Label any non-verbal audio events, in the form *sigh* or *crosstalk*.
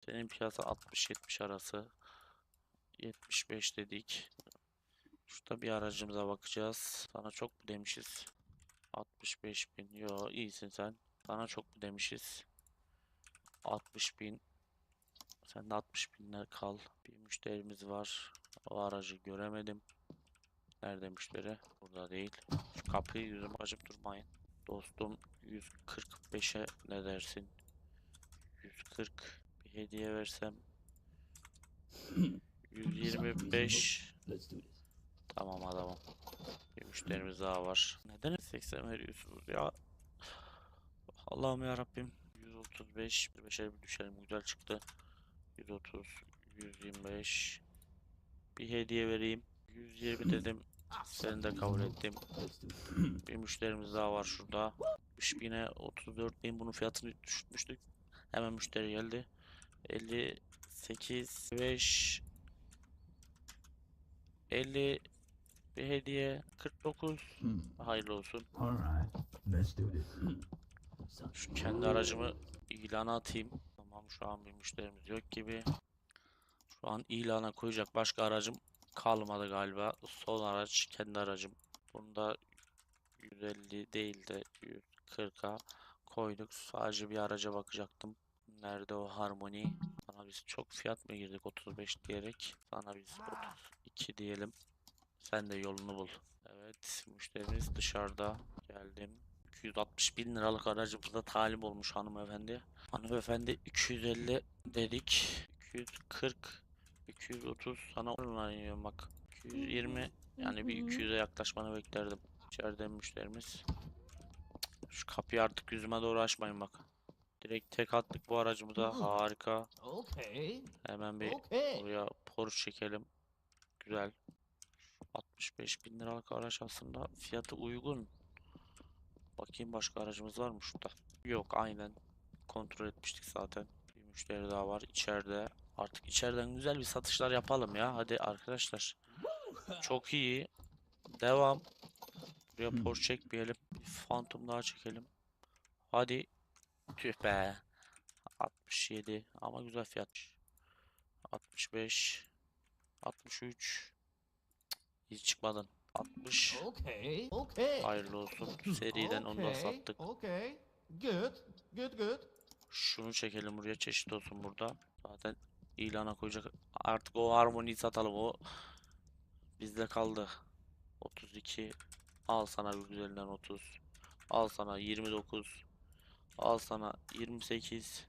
Senin piyasa 60-70 arası. 75 dedik. Şurada bir aracımıza bakacağız. Sana çok mu demişiz? 65 bin. Yo iyisin sen. Sana çok mu demişiz? 60 bin. Sen de 60 binler kal. Bir müşterimiz var. O aracı göremedim. Nerede müşteri? Burada değil. Şu kapıyı yüzüme açıp durmayın. Dostum 145'e ne dersin? 140 bir hediye versem *clears throat* 125 Let's do this. Tamam adamım. Bir müşterimiz daha var. Neden 80 veriyorsunuz ya? Allah'ım ya Rabbim. 135 bir beşer bir düşerim güzel çıktı. 130 125 bir hediye vereyim. 120 dedim. Seni de kabul ettim. Bir müşterimiz daha var şurada. 3000'e 34 bin bunun fiyatını düşürmüştük. Hemen müşteri geldi. 58 5 50 bir hediye 49 Hmm. hayırlı olsun. Şu kendi aracımı ilana atayım. Tamam şu an bir müşterimiz yok gibi. Şu an ilana koyacak başka aracım kalmadı galiba. Son araç kendi aracım. Bunda 150 değil de 140'a koyduk. Sadece bir araca bakacaktım. Nerede o Harmony? Sana biz çok fiyat mı girdik 35 diyerek. Sana biz 32 diyelim. Sen de yolunu bul. Evet müşterimiz dışarıda. Geldim. 260 bin liralık aracımıza talim olmuş hanımefendi. Hanımefendi 250 dedik. 240 230 sana online bak. 220 yani bir 200'e yaklaşmanı beklerdim. İçeride müşterimiz. Şu kapıyı artık yüzüme doğru açmayın bak. Direkt tek attık bu aracımıza. Harika. Okay. Hemen bir Okay. Buraya Porsche çekelim. Güzel. 65 bin liralık araç aslında fiyatı uygun. Bakayım başka aracımız var mı şurada? Yok aynen. Kontrol etmiştik zaten. Bir müşteri daha var içeride. Artık içeriden güzel bir satışlar yapalım ya. Hadi arkadaşlar. Çok iyi. Devam. Buraya Hmm. Porsche çekmeyelim. Bir Phantom daha çekelim. Hadi. Tüh be. 67 ama güzel fiyat. 65 63 Hiç çıkmadın. 60 Okay. Okay. Hayırlı olsun. Seriden onu da Okay, sattık. Okay. Good. Good. Good. Şunu çekelim buraya çeşit olsun burada. Zaten ilana koyacak. Artık o harmoniyi satalım. O bizde kaldı. 32 al sana bir güzelinden 30 al sana 29 al sana 28